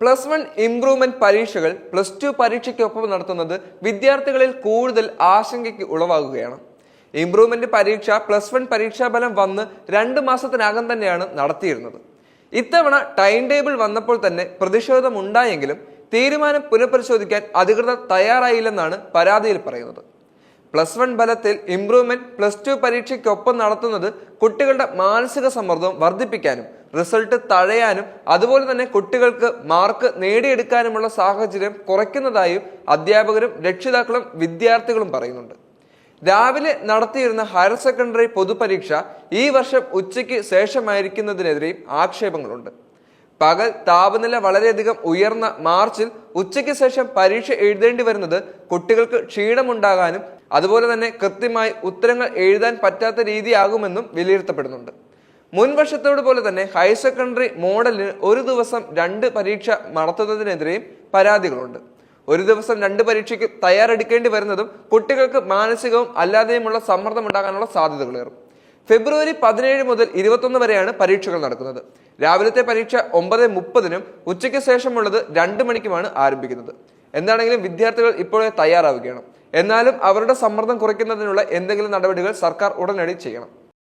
Plus one improvement പരീക്ഷകൾ plus two പരീക്ഷയ്ക്കൊപ്പം നടത്തുന്നത് വിദ്യാർത്ഥികളിൽ കൂടുതൽ ആശങ്കയ്ക്ക് ഉളവാകുകയാണ്. ഇംപ്രൂവ്മെന്റ് പരീക്ഷ പ്ലസ് വൺ പരീക്ഷാഫലം വന്ന് രണ്ട് മാസത്തിനകം തന്നെയാണ് നടത്തിയിരുന്നത്. ഇത്തവണ ടൈം ടേബിൾ വന്നപ്പോൾ തന്നെ പ്രതിഷേധമുണ്ടായെങ്കിലും തീരുമാനം പുനഃപരിശോധിക്കാൻ അധികൃതർ തയ്യാറായില്ലെന്നാണ് പരാതിയിൽ പറയുന്നത്. പ്ലസ് വൺ ഫലത്തിൽ ഇംപ്രൂവ്മെന്റ് പ്ലസ് ടു പരീക്ഷയ്ക്കൊപ്പം നടത്തുന്നത് കുട്ടികളുടെ മാനസിക സമ്മർദ്ദം വർദ്ധിപ്പിക്കാനും റിസൾട്ട് തഴയാനും അതുപോലെ തന്നെ കുട്ടികൾക്ക് മാർക്ക് നേടിയെടുക്കാനുമുള്ള സാഹചര്യം കുറയ്ക്കുന്നതായും അധ്യാപകരും രക്ഷിതാക്കളും വിദ്യാർത്ഥികളും പറയുന്നുണ്ട്. രാവിലെ നടത്തിയിരുന്ന ഹയർ സെക്കൻഡറി പൊതുപരീക്ഷ ഈ വർഷം ഉച്ചയ്ക്ക് ശേഷമായിരിക്കുന്നതിനെതിരെയും ആക്ഷേപങ്ങളുണ്ട്. പകൽ താപനില വളരെയധികം ഉയർന്ന മാർച്ചിൽ ഉച്ചയ്ക്ക് ശേഷം പരീക്ഷ എഴുതേണ്ടി വരുന്നത് കുട്ടികൾക്ക് ക്ഷീണമുണ്ടാകാനും അതുപോലെ തന്നെ കൃത്യമായി ഉത്തരങ്ങൾ എഴുതാൻ പറ്റാത്ത രീതിയാകുമെന്നും വിലയിരുത്തപ്പെടുന്നുണ്ട്. മുൻവർഷത്തോട് പോലെ തന്നെ ഹയർ സെക്കൻഡറി മോഡലിന് ഒരു ദിവസം രണ്ട് പരീക്ഷ നടത്തുന്നതിനെതിരെയും പരാതികളുണ്ട്. ഒരു ദിവസം രണ്ട് പരീക്ഷയ്ക്ക് തയ്യാറെടുക്കേണ്ടി വരുന്നതും കുട്ടികൾക്ക് മാനസികവും അല്ലാതെയുമുള്ള സമ്മർദ്ദം ഉണ്ടാകാനുള്ള സാധ്യതകളേറും ഫെബ്രുവരി പതിനേഴ് മുതൽ ഇരുപത്തൊന്ന് വരെയാണ് പരീക്ഷകൾ നടക്കുന്നത്. രാവിലത്തെ പരീക്ഷ ഒമ്പത് മുപ്പതിനും ഉച്ചയ്ക്ക് ശേഷമുള്ളത് രണ്ട് മണിക്കുമാണ് ആരംഭിക്കുന്നത്. എന്താണെങ്കിലും വിദ്യാർത്ഥികൾ ഇപ്പോഴേ തയ്യാറാവുകയാണ്. എന്നാലും അവരുടെ സമ്മർദ്ദം കുറയ്ക്കുന്നതിനുള്ള എന്തെങ്കിലും നടപടികൾ സർക്കാർ ഉടനടി ചെയ്യണം.